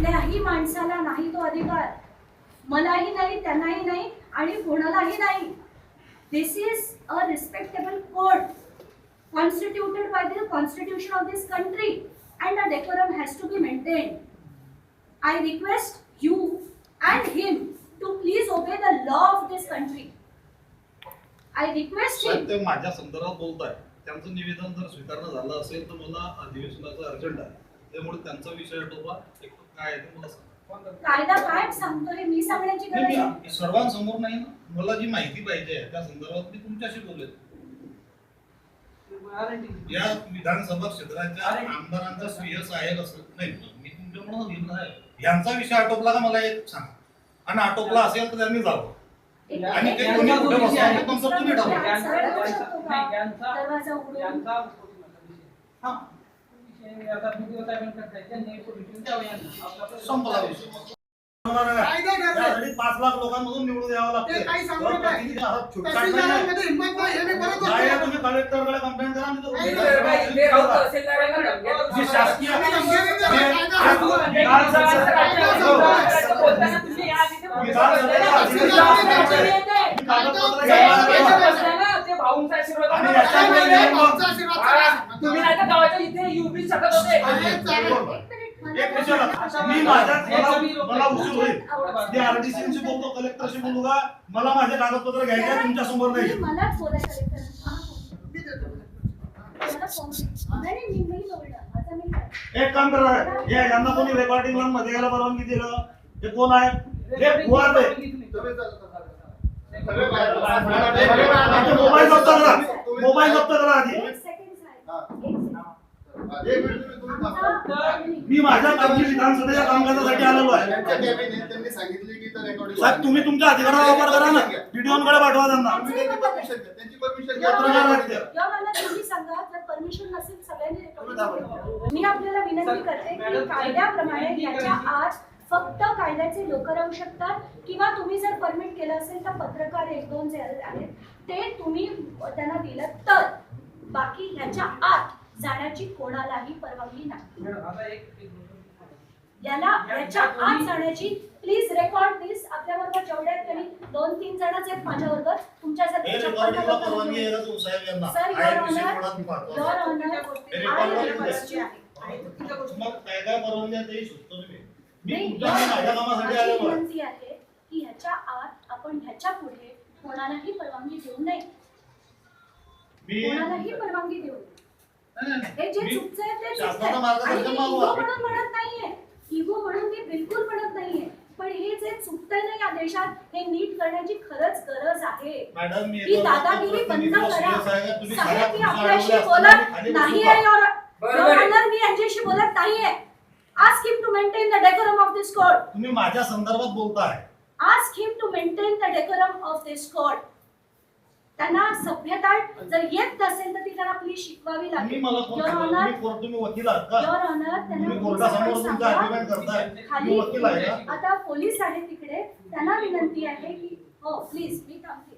कुठल्याही माणसाला नाही तो अधिकार. मलाही नाही त्यांनाही नाही आणि कोणालाही नाही. This is a respectable court constituted by the constitution of this country and a decorum has to be maintain I request you and him to please obey the law of this country I request माझ्या संदर्भात बोलतोय. त्यांचं निवेदन जर स्वीकारलं झालं असेल तर मला अधिवेशनाचं अर्जंट आहे. त्यामुळे त्यांचा विषय एक तर काय आहे ते मला सांगा. कायदा काय सांगतो हे मी सांगण्याची गरज नाही, आहे. मी सर्वांसमोर नाही ना. मला जी माहिती पाहिजे आहे त्या संदर्भात मी तुमच्याशी बोलेन या विधानसभा क्षेत्राच्या आमदारांचा स्वीय सहाय्यक असं नाही मी तुमच्यामुळे निर्णय आहे. यांचा विषय आटोपला का मला एक सांगा. आणि आटोपला असेल तर त्यांनी जावं. एक- आणि ते कोणी कुठे तुम्ही ठरवा. दरवाजा उघडून हा. संपला विषय पाच लाख लोकांमधून निवडून यावं लागते काही सांगू नका. हे. तुम्ही कलेक्टरकडे कंप्लेंट करा जी शासकीय धमक्या देत नाही, हे- कायदा हे- सांगतो. विधानसभेचं- मी कागदपत्र आणि आशीर्वाद. तुम्ही नाही तर गावाच्या इथे युपी शकत होते चालेल. एक लक्षात. मी माझ्या मला मला उशीर होईल मी आरडीसीशी बोलतो कलेक्टरशी बोलू का मला माझे कागदपत्र घ्यायचे तुमच्यासमोर नाही. हा, फोन. मी देतो. मला फोन. नाही, नाही, मी नाही बोलणार. आता मी काय? एक काम करा हे यांना कोणी रेकॉर्डिंगला मध्ये यायला परवानगी दिलं हे कोण आहे हे बुवात आहे मोबाईल जप्त करा मोबाईल जप्त करा आधी मी माझ्या कामची विधानसभेच्या कामकाजासाठी आलेलो आहे. साहेब तुम्ही तुमच्या अधिकाराचा वापर करा ना. व्हिडिओकडे पाठवा त्यांना. मी आपल्याला विनंती करते की कायद्याप्रमाणे याच्या आत फक्त कायद्याचे लोक राहू शकतात? किंवा तुम्ही जर परमिट केलं असेल तर पत्रकार एक दोन जे आहेत ते तुम्ही त्यांना दिलं तर? बाकी ह्याच्या आत जाण्याची कोणालाही परवानगी नाही. याला याच्या आत जाण्याची प्लीज रेकॉर्ड दिस आपल्या बरोबर जेवढे आहेत त्यांनी दोन तीन जणच आहेत माझ्या बरोबर तुमच्यासाठी हे रेकॉर्डिंगला परवानगी आहे नाही, माझी विनंती आहे की ह्याच्या आत आपण ह्याच्या पुढे कोणालाही परवानगी देऊ नये कोणालाही परवानगी देऊ नये हे जे मी चुकचं आहे ते शासनाचं. मार्गदर्शन. इगो म्हणून म्हणत नाहीये इगो म्हणून मी बिलकुल म्हणत नाहीये पण हे जे चुकतंय ना या देशात हे नीट करण्याची खरंच गरज आहे मॅडम मी ही येतो दादागिरी बंद करा का? साहेब मी आपल्याशी बोलत असताना खाली नाही बसू आहे नका. Your- बरोबर Your आहे. Honor, मी यांच्याशी बोलत नाहीये ask him to maintain the decorum of this court तुम्ही माझ्या संदर्भात बोलताय. Ask him to maintain the decorum of this court. त्यांना सभ्यता जर येत नसेल तर ती त्यांना प्लीज शिकवावी तुम्ही लागेल मला कोण Your Honor, तुम्ही कोर्ट तुम्ही वकील आहात का? Your Honor, त्यांना तुम्ही कोर्टासमोर तुमचा. आर्ग्युमेंट करताय. खाली तुम्ही वकील आहे का? आता पोलीस आहेत तिकडे. त्यांना विनंती आहे की हो प्लीज मी थांबते.